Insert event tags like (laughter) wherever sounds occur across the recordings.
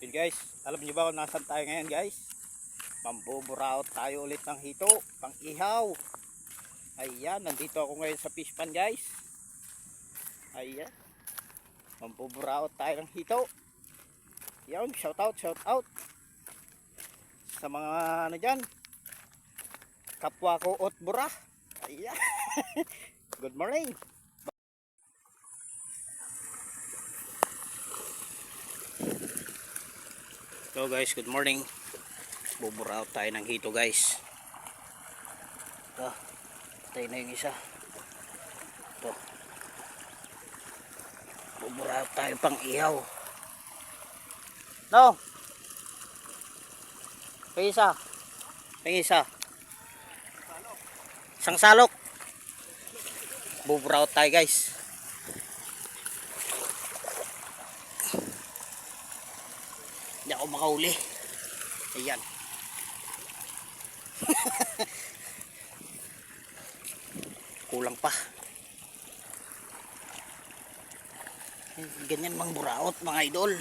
Yun guys, alam niyo ba kung nasan tayo ngayon guys? Pambuburaot tayo ulit ng hito, pang ihaw. Ayan, nandito ako ngayon sa fish pan guys. Ayan. Pambuburaot tayo ng hito. Yan, shout out, shout out. Sa mga ano dyan, kapwa ko at bura. Ayan. (laughs) Good morning. So guys, good morning. Bubura out tayo ng hito guys. Ito. Tayo na yung isa. Ito. Bubura out tayo pang ihaw. No. Pang isa. Pang isa. Isang salok. Bubura out tayo guys. Ako makahuli. Ayan. (laughs) Kulang pa. Ganyan mang buraot mga idol.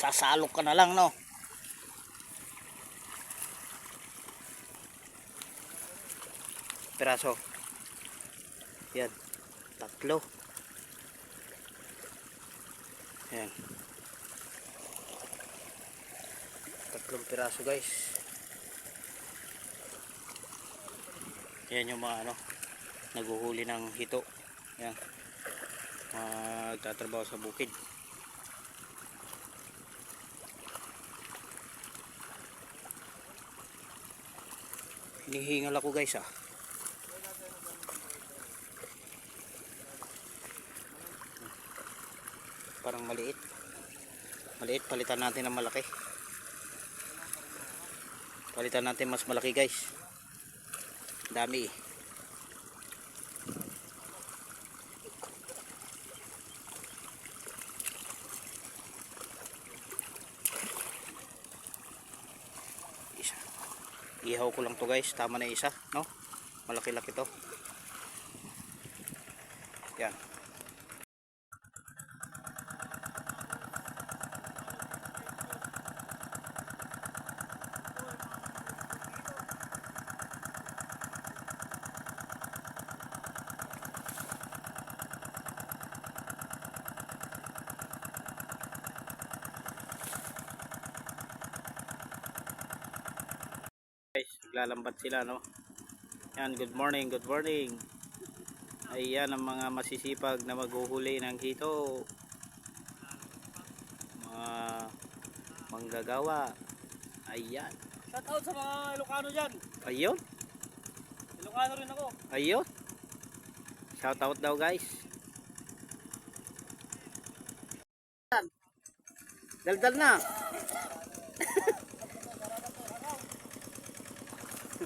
Sasalok ka na lang no. Piraso. Yan. Tatlo. Yan. Tatlong piraso guys. Yan yung mga ano naguhuli ng hito. Yan. Magtatrabaho sa bukid. Hinihingal ako guys ah. Parang maliit. Maliit palitan natin ng malaki palitan natin mas malaki guys. Dami. Eh. ihaw ko lang to guys. Tama na isa no? Malaki laki to. Yan guys. Naglalambat sila no? Yan good morning good morning. Ayan ang mga masisipag na maghuhuli ng hito. Mga manggagawa. Ayan. Shout out sa mga Ilocano dyan. ayun. Ilocano rin ako. ayun. Shout out daw guys. Daldal na